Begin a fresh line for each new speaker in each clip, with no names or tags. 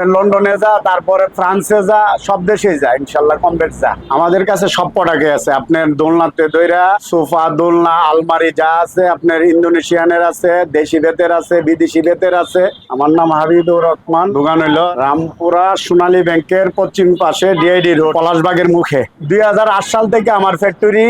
আপনার লন্ডনে যা, তারপরে ফ্রান্সে যা, সব দেশেই যা, ইনশাল্লাহ কম বেশ যা। আমাদের কাছে সব প্রোডাক্ট আছে। আপনার দোলনাতে দইরা, সোফা, দোলনা, আলমারি যা আছে, আপনার ইন্দোনেশিয়ানের আছে দেশি বেতের আছে বিদেশি বেতের আছে। আমার নাম হাবিবুর রহমান। দোকান হইল রামপুরা সোনালী ব্যাংকের পশ্চিম পাশে ডিআইডি রোড পলাশবাগের মুখে। দুই হাজার আট সাল থেকে আমার ফ্যাক্টরি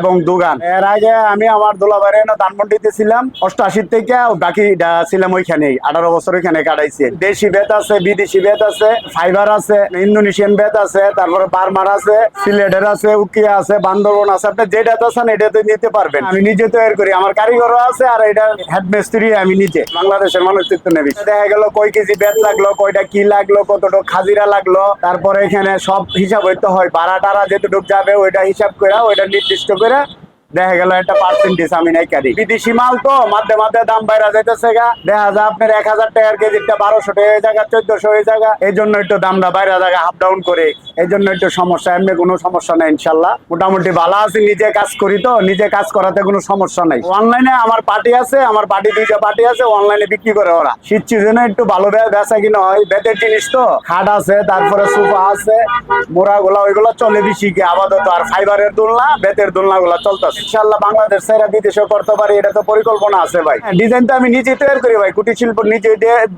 এবং দোকান। এর আগে আমি আমার দোলাবাড়ি না ধানমন্ডিতে ছিলাম অষ্টআশি থেকে বাকি ছিলাম ওইখানেই, আঠারো বছর ওইখানে কাটাইছি। দেশি বেত আছে, বিদেশি বেত আছে, ফাইবার আছে, ইন্দোনেশিয়ান বেত আছে, তারপরে বার্মার আছে, সিলেটের আছে, উকিয়া আছে, বান্দরবন আছে, আপনি যেটা চান এটাতে নিতে পারবেন। আমি নিজে তৈরি করি, আমার কারিগরও আছে আর এটা হেড মিস্ত্রি আমি নিজে। বাংলাদেশের মানুষ চিত্র নেবি। দেখা গেল কয় কেজি বেত লাগল, কয়টা কি লাগল, কতটুকু খাজিরা লাগল, তারপরে এখানে সব হিসাব হইতে হয়, ভাড়া টাড়া যেটুকু যাবে, ওইটা হিসাব করে ওইটা নির্দিষ্ট করে fuera দেখা গেল একটা পার্সেন্টেজ আমি নাই কারি। বিদেশি মাল তো, মাঝে মাঝে দাম বাইরা যাইতেছে গা। দেখা যায় আপনার এক হাজার টাকার কেজিটা বারোশো টাকা হয়ে জায়গা চোদ্দশো হয়ে জায়গা এই জন্য একটু দামটা বাইরে জায়গা আপ ডাউন করে। এই জন্য একটু সমস্যা, এমনি কোনো সমস্যা নাই, ইনশাল্লাহ। মোটামুটি ভালো আছি, নিজে কাজ করি তো, নিজে কাজ করাতে কোনো সমস্যা নাই। অনলাইনে আমার পার্টি আছে, আমার পার্টি দুইটা পার্টি আছে, অনলাইনে বিক্রি করে ওরা। শীত সিজনে একটু ভালো বেচা কিনা হয়, বেতের জিনিস তো, খাট আছে, তারপরে সোফা আছে মোড়া গুলা ওইগুলো চলে বেশি কি আপাতত আর ফাইবারের দোলনা, বেতের দোলনা গুলা চলতেছে। ইনশাল্লাহ বাংলাদেশ সেরা বিদেশে করতে পারি, এটা তো পরিকল্পনা আছে ভাই। ডিজাইন তো আমি নিজে তৈরি করি ভাই, কুটির শিল্প নিজে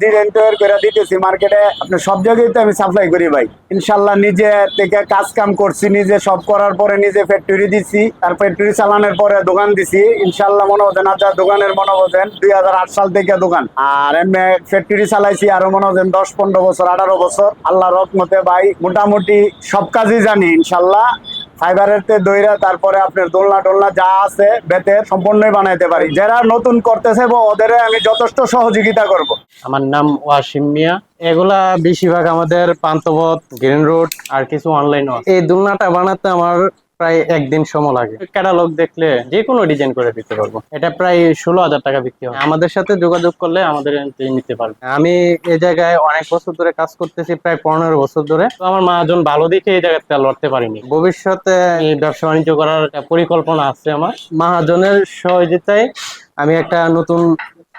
ডিজাইন তৈরি করে দিতেছি মার্কেটে আপনি সব জায়গায় তো আমি সাপ্লাই করি ভাই। ইনশাল্লাহ নিজে থেকে কাজ কাম করছি, নিজে সব করার পরে নিজে ফ্যাক্টরি দিছি, আর ফ্যাক্টরি চালানোর পরে দোকান দিছি। ইনশাল্লাহ মনে হতেন আপনার দোকানের মনে হতেন দুই হাজার আট সাল থেকে দোকান। আর এমনি ফ্যাক্টরি চালাইছি আরও মনে হতেন দশ পনেরো বছর, আঠারো বছর। আল্লাহ রহমতে ভাই, মোটামুটি সব কাজই জানি ইনশাল্লাহ ফাইবারের তে দইরা তারপরে আপনার দোলনা টোলনা যা আছে বেতের সম্পূর্ণই বানাইতে পারি। যারা নতুন করতেছে বা ওদের আমি যথেষ্ট সহযোগিতা করব।
আমার নাম ওয়াসিম মিয়া। এগুলা বেশিরভাগ আমাদের পান্তবত গ্রিন রোড আর কিছু অনলাইন এই দোলনাটা বানাতে আমার প্রায় একদিন সময় লাগে। ক্যাটালগ দেখলে যে কোনো ডিজাইন করে দিতে পারব। এটা প্রায় ষোলো হাজার টাকা বিক্রি হয়। আমাদের সাথে যোগাযোগ করলে আমাদের নিতে পারবে। আমি এই জায়গায় অনেক বছর ধরে কাজ করতেছি, প্রায় পনেরো বছর ধরে। তো আমার মহাজন ভালো দেখে এই জায়গাতে লড়তে পারিনি। ভবিষ্যতে ব্যবসা বাণিজ্য করার পরিকল্পনা আছে আমার। মাহাজনের সহযোগিতায় আমি একটা নতুন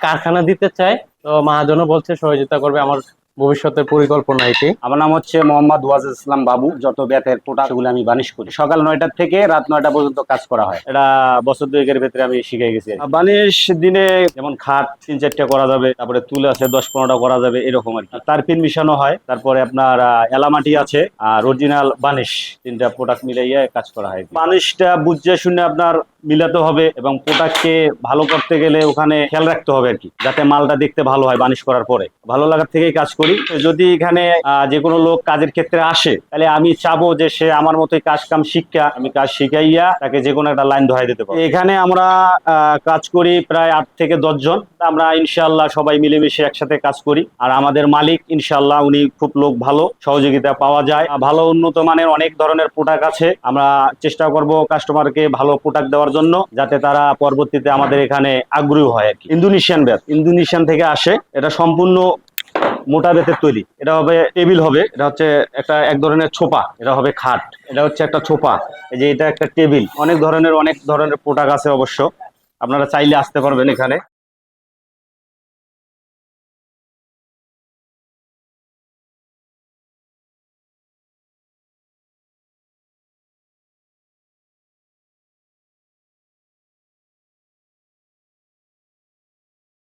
কারখানা দিতে চাই। তো মাহাজনও বলছে সহযোগিতা করবে। আমার ভবিষ্যতের পরিকল্পনা এটি।
আমার নাম হচ্ছে মোহাম্মদ ওয়াজ ইসলাম বাবু। যত বেতের প্রোডাক্টগুলো আমি বানিশ করি। সকাল নয়টা থেকে রাত নয়টা পর্যন্ত কাজ করা হয়। এটা বছর দুয়েকের ভেতরে আমি শিখে গেছি। বানিশ দিনে যেমন খাট তিন চারটা করা যাবে, তারপরে তুল আছে দশ পনেরোটা করা যাবে, এরকম আর কি। তার পিন মিশানো হয়। তারপরে আপনার এলামাটি আছে, আর অরিজিনাল বানিশ, তিনটা প্রোডাক্ট মিলাইয়া কাজ করা হয় বানিশটা বুঝে শুনে আপনার মিলাতে হবে এবং প্রোডাক্টকে ভালো করতে গেলে ওখানে খেয়াল রাখতে হবে আর কি, যাতে মালটা দেখতে ভালো হয় বানিশ করার পরে। ভালো লাগার থেকেই কাজ করি। যদি এখানে যে কোনো লোক কাজের ক্ষেত্রে আসে, তাহলে আমি চাবো যে সে আমার মতোই কাজ কাম শিক্ষা, আমি কাজ শিখাইয়া তাকে যে কোনো একটা লাইন ধরাই দিতে পারব। এখানে আমরা কাজ করি প্রায় আট থেকে দশ জন। আমরা ইনশাল্লাহ সবাই মিলেমিশে একসাথে কাজ করি। আর আমাদের মালিক ইনশাল্লাহ উনি খুব লোক ভালো, সহযোগিতা পাওয়া যায়। ভালো উন্নত মানের অনেক ধরনের প্রোডাক্ট আছে। আমরা চেষ্টা করব কাস্টমারকে ভালো প্রোডাক্ট দেওয়ার জন্য যাতে তারা পরবর্তীতে আমাদের এখানে আগ্রহী হয় আর কি। ইন্দোনেশিয়ান ব্যাট ইন্দোনেশিয়ান থেকে আসে, এটা সম্পূর্ণ মোটা বেতের তৈরি। এটা হবে টেবিল হবে, এটা হচ্ছে একটা এক ধরনের ছোপা, এটা হবে খাট, এটা হচ্ছে একটা ছোপা। এই যে এটা একটা টেবিল, অনেক ধরনের অনেক ধরনের প্রোডাক্ট আছে অবশ্য। আপনারা চাইলে আসতে পারবেন এখানে।